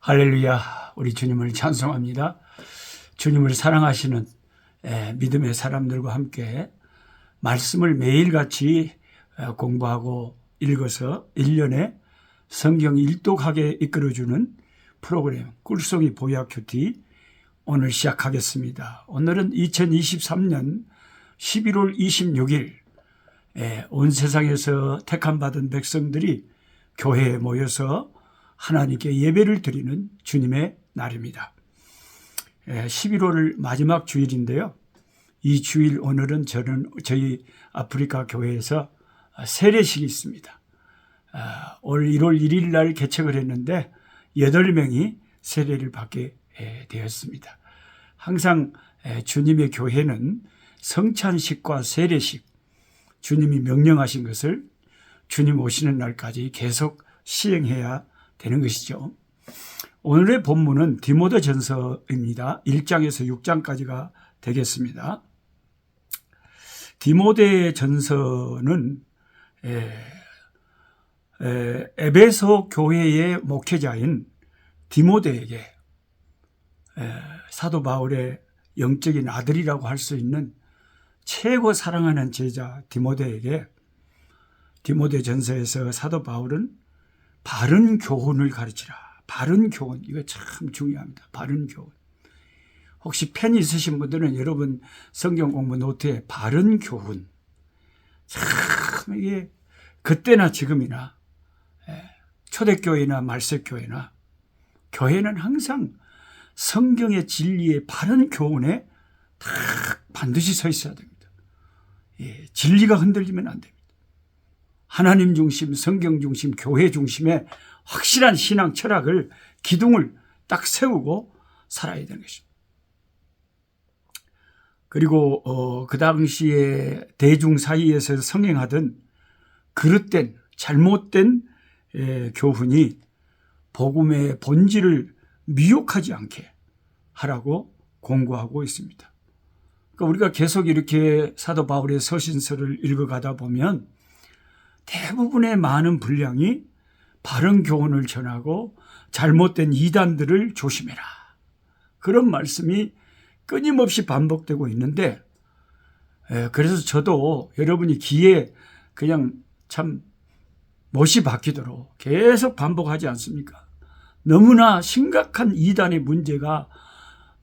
할렐루야. 우리 주님을 찬송합니다. 주님을 사랑하시는 에, 믿음의 사람들과 함께 말씀을 매일같이 어, 공부하고 읽어서 1년에 성경 일독하게 이끌어주는 프로그램 꿀송이 보약 큐티 오늘 시작하겠습니다. 오늘은 2023년 11월 26일 에, 온 세상에서 택함 받은 백성들이 교회에 모여서 하나님께 예배를 드리는 주님의 날입니다. 11월 마지막 주일인데요. 이 주일 오늘은 저는 저희 아프리카 교회에서 세례식이 있습니다. 아, 올 1월 1일 날 개척을 했는데 8명이 세례를 받게 되었습니다. 항상 주님의 교회는 성찬식과 세례식, 주님이 명령하신 것을 주님 오시는 날까지 계속 시행해야 되는 것이죠. 오늘의 본문은 디모데 전서입니다. 1장에서 6장까지가 되겠습니다. 디모데 전서는 에, 에, 에베소 교회의 목회자인 디모데에게 에, 사도 바울의 영적인 아들이라고 할 수 있는 최고 사랑하는 제자 디모데에게 디모데 전서에서 사도 바울은 바른 교훈을 가르치라. 바른 교훈. 이거 참 중요합니다. 바른 교훈. 혹시 펜 있으신 분들은 여러분 성경 공부 노트에 바른 교훈. 참 이게 그때나 지금이나 예, 초대교회나 말세교회나 교회는 항상 성경의 진리의 바른 교훈에 다 반드시 서 있어야 됩니다. 예, 진리가 흔들리면 안 됩니다. 하나님 중심, 성경 중심, 교회 중심의 확실한 신앙 철학을 기둥을 딱 세우고 살아야 되는 것입니다. 그리고 어, 그 당시에 대중 사이에서 성행하던 그릇된 잘못된 에, 교훈이 복음의 본질을 미혹하지 않게 하라고 공고하고 있습니다. 그러니까 우리가 계속 이렇게 사도 바울의 서신서를 읽어가다 보면 대부분의 많은 분량이 바른 교훈을 전하고 잘못된 이단들을 조심해라. 그런 말씀이 끊임없이 반복되고 있는데, 그래서 저도 여러분이 귀에 그냥 참 못이 박히도록 계속 반복하지 않습니까? 너무나 심각한 이단의 문제가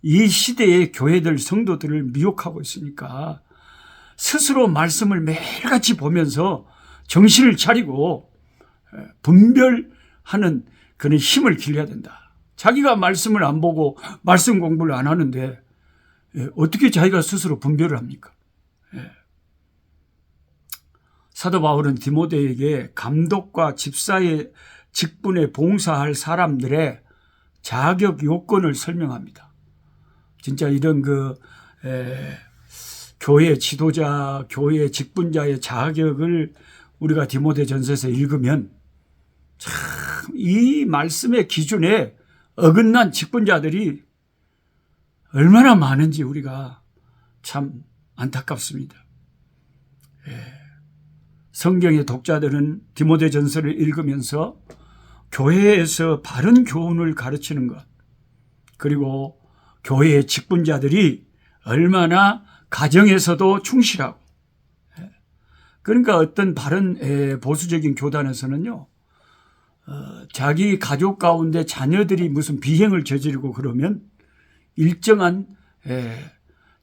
이 시대의 교회들 성도들을 미혹하고 있으니까 스스로 말씀을 매일같이 보면서 정신을 차리고 분별하는 그런 힘을 길러야 된다. 자기가 말씀을 안 보고 말씀 공부를 안 하는데 어떻게 자기가 스스로 분별을 합니까? 사도 바울은 디모데에게 감독과 집사의 직분에 봉사할 사람들의 자격 요건을 설명합니다. 진짜 이런 그 에, 교회 지도자, 교회 직분자의 자격을 우리가 디모데 전서에서 읽으면 참 이 말씀의 기준에 어긋난 직분자들이 얼마나 많은지 우리가 참 안타깝습니다. 예. 성경의 독자들은 디모데 전서를 읽으면서 교회에서 바른 교훈을 가르치는 것, 그리고 교회의 직분자들이 얼마나 가정에서도 충실하고, 그러니까 어떤 바른 보수적인 교단에서는요, 어, 자기 가족 가운데 자녀들이 무슨 비행을 저지르고 그러면 일정한 에,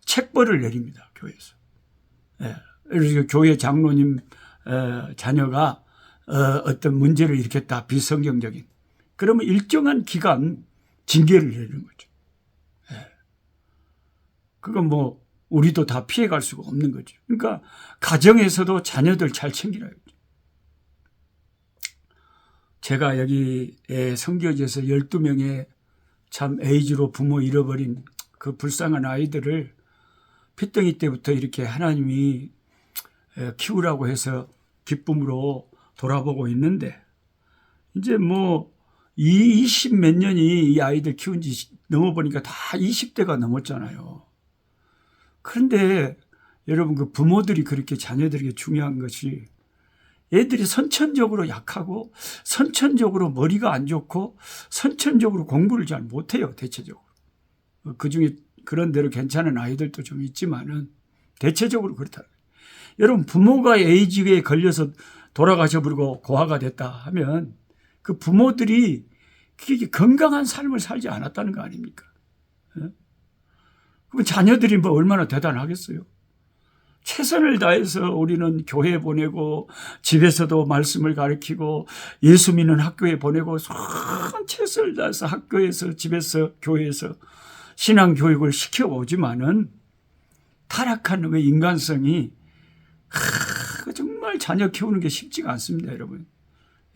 책벌을 내립니다 교회에서. 예, 그래서 교회 장로님 에, 자녀가 어, 어떤 문제를 일으켰다 비성경적인. 그러면 일정한 기간 징계를 내리는 거죠. 예. 그건 뭐 우리도 다 피해갈 수가 없는 거죠. 그러니까 가정에서도 자녀들 잘 챙기라. 제가 여기 성교지에서 12명의 참 에이즈로 부모 잃어버린 그 불쌍한 아이들을 핏덩이 때부터 이렇게 하나님이 키우라고 해서 기쁨으로 돌아보고 있는데 이제 뭐20 몇 년이 이 아이들 키운 지 넘어보니까 다 20대가 넘었잖아요. 그런데 여러분 그 부모들이 그렇게 자녀들에게 중요한 것이 애들이 선천적으로 약하고 선천적으로 머리가 안 좋고 선천적으로 공부를 잘 못해요 대체적으로 그 중에 그런 대로 괜찮은 아이들도 좀 있지만은 대체적으로 그렇다. 여러분 부모가 에이즈에 걸려서 돌아가셔 버리고 고아가 됐다 하면 그 부모들이 그게 건강한 삶을 살지 않았다는 거 아닙니까? 예? 그럼 자녀들이 뭐 얼마나 대단하겠어요? 최선을 다해서 우리는 교회에 보내고 집에서도 말씀을 가르치고 예수 믿는 학교에 보내고 큰 최선을 다해서 학교에서 집에서 교회에서 신앙 교육을 시켜오지만은 타락한 그 인간성이 하, 정말 자녀 키우는 게 쉽지가 않습니다, 여러분.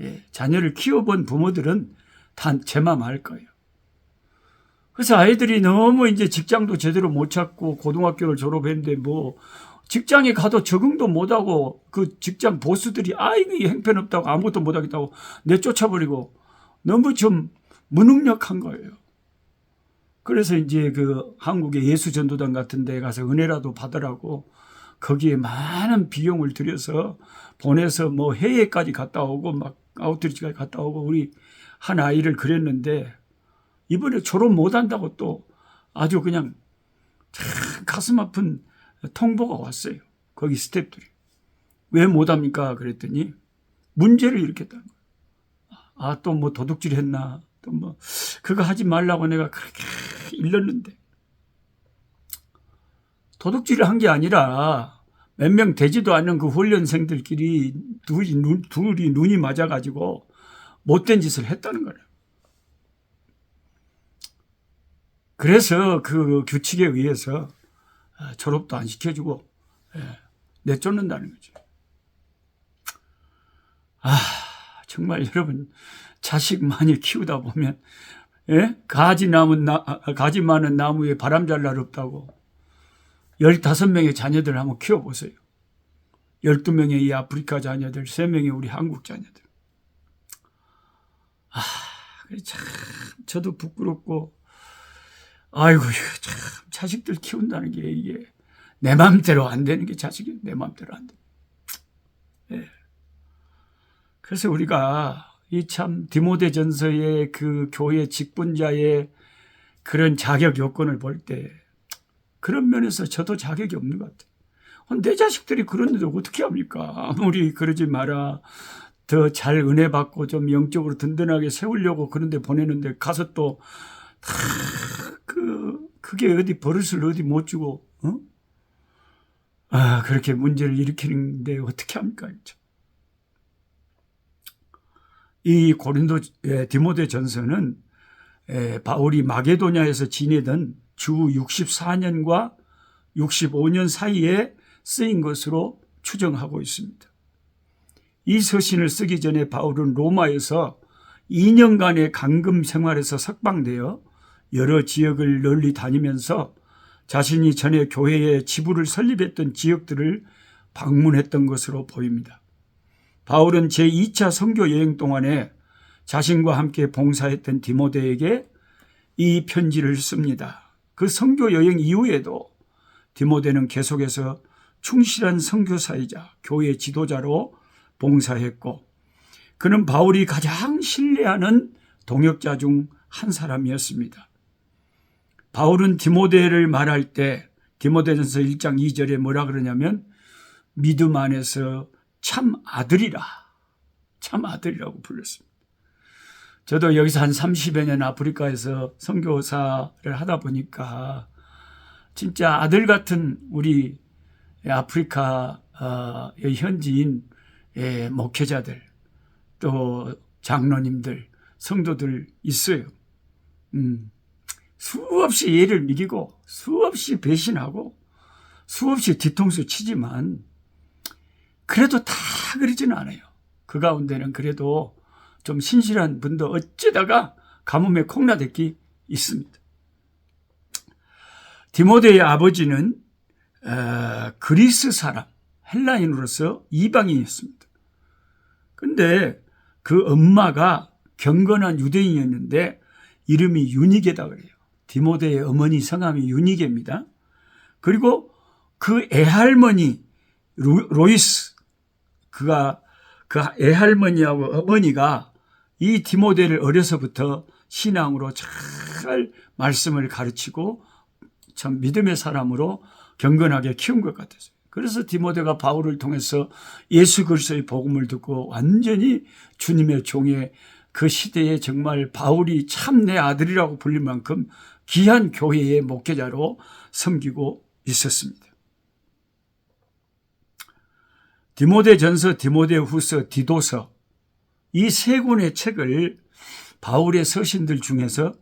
예, 자녀를 키워본 부모들은 다제맘 알 거예요. 그래서 아이들이 너무 이제 직장도 제대로 못 찾고 고등학교를 졸업했는데 뭐 직장에 가도 적응도 못하고 그 직장 보스들이 아이고 행편없다고 아무것도 못하겠다고 내쫓아버리고 너무 좀 무능력한 거예요. 그래서 이제 그 한국의 예수전도단 같은 데 가서 은혜라도 받으라고 거기에 많은 비용을 들여서 보내서 뭐 해외까지 갔다 오고 막 아웃리치까지 갔다 오고 우리 한 아이를 그랬는데 이번에 졸업 못한다고 또 아주 그냥 참 가슴 아픈 통보가 왔어요. 거기 스탭들이. 왜 못합니까? 그랬더니 문제를 일으켰다는 거예요. 아, 또 뭐 도둑질 했나? 또 뭐, 그거 하지 말라고 내가 그렇게 일렀는데. 도둑질을 한 게 아니라 몇 명 되지도 않는 그 훈련생들끼리 둘이, 눈, 둘이 눈이 맞아가지고 못된 짓을 했다는 거예요. 그래서 그 규칙에 의해서 아, 졸업도 안 시켜주고 예, 내쫓는다는 거죠. 아 정말 여러분 자식 많이 키우다 보면 예? 가지 남은 나, 아, 가지 많은 나무에 바람 잘 날 없다고 15명의 자녀들 한번 키워 보세요. 12명의 이 아프리카 자녀들, 3명의 우리 한국 자녀들. 아, 참, 저도 부끄럽고, 아이고, 참, 자식들 키운다는 게 이게 내 맘대로 안 되는 게 자식이 내 맘대로 안 돼. 예. 그래서 우리가 이 참 디모데 전서의 그 교회 직분자의 그런 자격 요건을 볼 때 그런 면에서 저도 자격이 없는 것 같아요. 내 자식들이 그런데도 어떻게 합니까? 아무리 그러지 마라. 더 잘 은혜 받고 좀 영적으로 든든하게 세우려고 그런데 보내는데 가서 또 그 그게 어디 버릇을 어디 못 주고 어? 아 그렇게 문제를 일으키는데 어떻게 합니까? 이 고린도 디모데 전서는 바울이 마게도냐에서 지내던 주 64년과 65년 사이에 쓰인 것으로 추정하고 있습니다. 이 서신을 쓰기 전에 바울은 로마에서 2년간의 강금 생활에서 석방되어 여러 지역을 널리 다니면서 자신이 전에 교회에 지부를 설립했던 지역들을 방문했던 것으로 보입니다. 바울은 제2차 선교 여행 동안에 자신과 함께 봉사했던 디모데에게 이 편지를 씁니다. 그 선교 여행 이후에도 디모데는 계속해서 충실한 선교사이자 교회 지도자로 봉사했고 그는 바울이 가장 신뢰하는 동역자 중 한 사람이었습니다. 바울은 디모데를 말할 때 디모데전서 1장 2절에 뭐라 그러냐면 믿음 안에서 참 아들이라 참 아들이라고 불렀습니다. 저도 여기서 한 30여 년 아프리카에서 선교사를 하다 보니까 진짜 아들 같은 우리 아프리카 현지인 목회자들 또 장로님들 성도들 있어요. 음, 수없이 예를 미기고 수없이 배신하고 수없이 뒤통수 치지만 그래도 다 그러지는 않아요. 그 가운데는 그래도 좀 신실한 분도 어쩌다가 가뭄에 콩나댔기 있습니다. 디모데의 아버지는 어, 그리스 사람, 헬라인으로서 이방인이었습니다. 근데 그 엄마가 경건한 유대인이었는데 이름이 유니게다 그래요. 디모데의 어머니 성함이 유니게입니다. 그리고 그 애할머니 로이스 그가 그 애할머니하고 어머니가 이 디모데를 어려서부터 신앙으로 잘 말씀을 가르치고 참 믿음의 사람으로 경건하게 키운 것 같았어요. 그래서 디모데가 바울을 통해서 예수 그리스도의 복음을 듣고 완전히 주님의 종의 그 시대에 정말 바울이 참 내 아들이라고 불릴 만큼 귀한 교회의 목회자로 섬기고 있었습니다. 디모데 전서, 디모데 후서, 디도서 이 세 권의 책을 바울의 서신들 중에서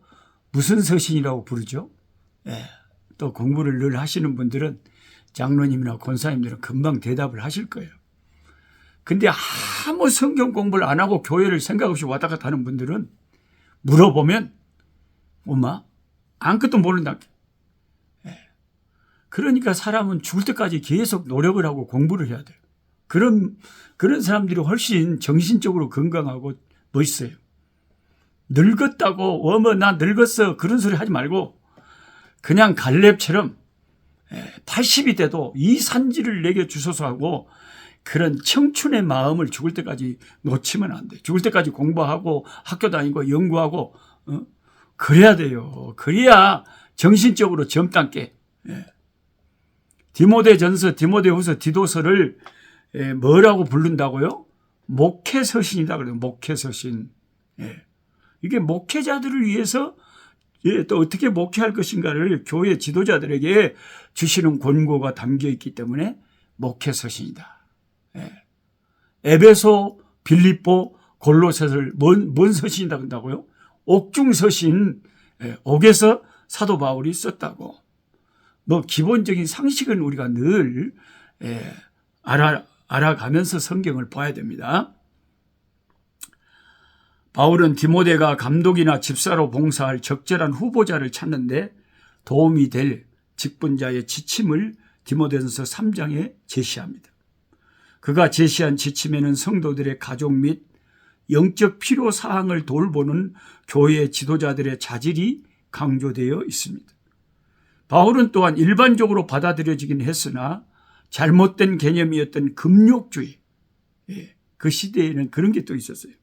무슨 서신이라고 부르죠? 예, 또 공부를 늘 하시는 분들은 장로님이나 권사님들은 금방 대답을 하실 거예요. 근데 아무 성경 공부를 안 하고 교회를 생각 없이 왔다 갔다 하는 분들은 물어보면 엄마 아무것도 모른다. 예. 그러니까 사람은 죽을 때까지 계속 노력을 하고 공부를 해야 돼요. 그런 그런 사람들이 훨씬 정신적으로 건강하고 멋있어요. 늙었다고 어머 나 늙었어 그런 소리 하지 말고 그냥 갈렙처럼 80이 돼도 이 산지를 내게 주소서 하고 그런 청춘의 마음을 죽을 때까지 놓치면 안 돼. 죽을 때까지 공부하고 학교 다니고 연구하고 어? 그래야 돼요. 그래야 정신적으로 젊단게. 예. 디모데 전서, 디모데 후서, 디도서를 예, 뭐라고 부른다고요? 목회 서신이다 그래요. 목회 서신. 예. 이게 목회자들을 위해서 예, 또 어떻게 목회할 것인가를 교회 지도자들에게 주시는 권고가 담겨 있기 때문에 목회 서신이다. 예. 에베소, 빌립보, 골로새를 뭔, 뭔 서신이다 한다고요? 옥중 서신, 예, 옥에서 사도 바울이 썼다고. 뭐 기본적인 상식은 우리가 늘 예, 알아 알아가면서 성경을 봐야 됩니다. 바울은 디모데가 감독이나 집사로 봉사할 적절한 후보자를 찾는데 도움이 될 직분자의 지침을 디모데전서 3장에 제시합니다. 그가 제시한 지침에는 성도들의 가족 및 영적 필요 사항을 돌보는 교회 지도자들의 자질이 강조되어 있습니다. 바울은 또한 일반적으로 받아들여지긴 했으나 잘못된 개념이었던 금욕주의. 예, 그 시대에는 그런 게 또 있었어요.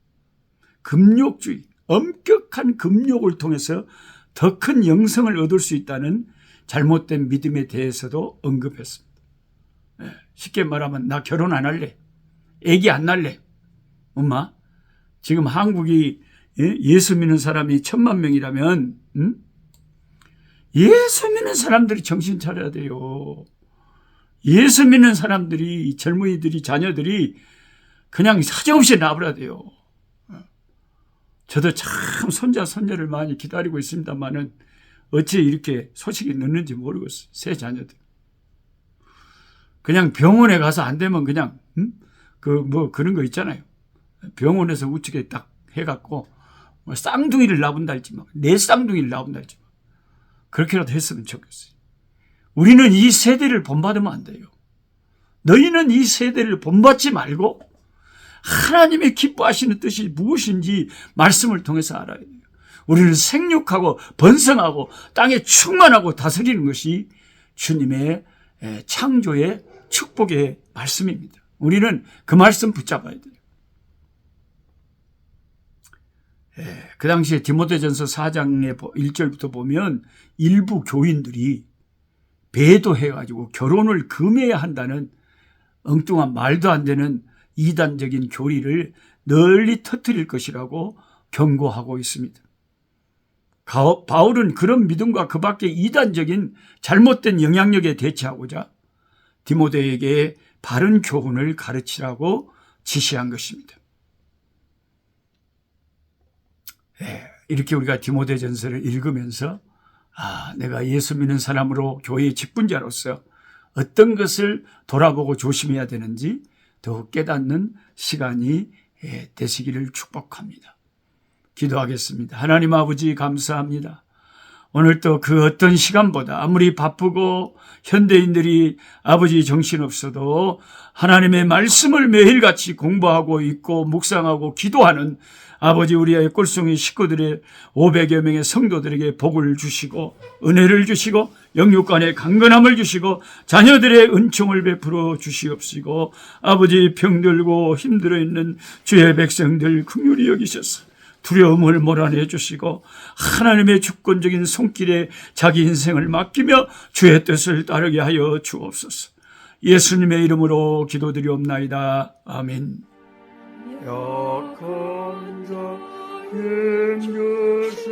금욕주의, 엄격한 금욕을 통해서 더 큰 영성을 얻을 수 있다는 잘못된 믿음에 대해서도 언급했습니다. 예, 쉽게 말하면 나 결혼 안 할래. 애기 안 날래. 엄마, 지금 한국이 예, 예수 믿는 사람이 천만 명이라면 음? 예수 믿는 사람들이 정신 차려야 돼요. 예수 믿는 사람들이 젊은이들이 자녀들이 그냥 사정없이 나버려야 돼요. 저도 참 손자 손녀를 많이 기다리고 있습니다만은 어찌 이렇게 소식이 늦는지 모르겠어요. 새 자녀들. 그냥 병원에 가서 안 되면 그냥 음? 그뭐 그런 거 있잖아요. 병원에서 우측에 딱 해갖고 뭐 쌍둥이를 낳은다 할지 뭐내 쌍둥이를 낳은다 할지 뭐 그렇게라도 했으면 좋겠어요. 우리는 이 세대를 본받으면 안 돼요. 너희는 이 세대를 본받지 말고 하나님의 기뻐하시는 뜻이 무엇인지 말씀을 통해서 알아야 돼요. 우리는 생육하고 번성하고 땅에 충만하고 다스리는 것이 주님의 창조의 축복의 말씀입니다. 우리는 그 말씀 붙잡아야 돼요. 그 당시에 디모데전서 4장의 1절부터 보면 일부 교인들이 배도해가지고 결혼을 금해야 한다는 엉뚱한 말도 안 되는 이단적인 교리를 널리 터뜨릴 것이라고 경고하고 있습니다. 바울은 그런 믿음과 그 밖의 이단적인 잘못된 영향력에 대처하고자 디모데에게 바른 교훈을 가르치라고 지시한 것입니다. 이렇게 우리가 디모데 전서를 읽으면서 아, 내가 예수 믿는 사람으로 교회의 직분자로서 어떤 것을 돌아보고 조심해야 되는지 더욱 깨닫는 시간이 예, 되시기를 축복합니다. 기도하겠습니다. 하나님 아버지 감사합니다. 오늘도 그 어떤 시간보다 아무리 바쁘고 현대인들이 아버지 정신없어도 하나님의 말씀을 매일같이 공부하고 있고 묵상하고 기도하는 아버지 우리의 꿀송이 식구들의 500여 명의 성도들에게 복을 주시고 은혜를 주시고 영육간의 강건함을 주시고 자녀들의 은총을 베풀어 주시옵시고 아버지 병들고 힘들어 있는 주의 백성들 긍휼히 여기셔서 두려움을 몰아내 주시고 하나님의 주권적인 손길에 자기 인생을 맡기며 주의 뜻을 따르게 하여 주옵소서. 예수님의 이름으로 기도드리옵나이다. 아멘. 약한 자 힘주시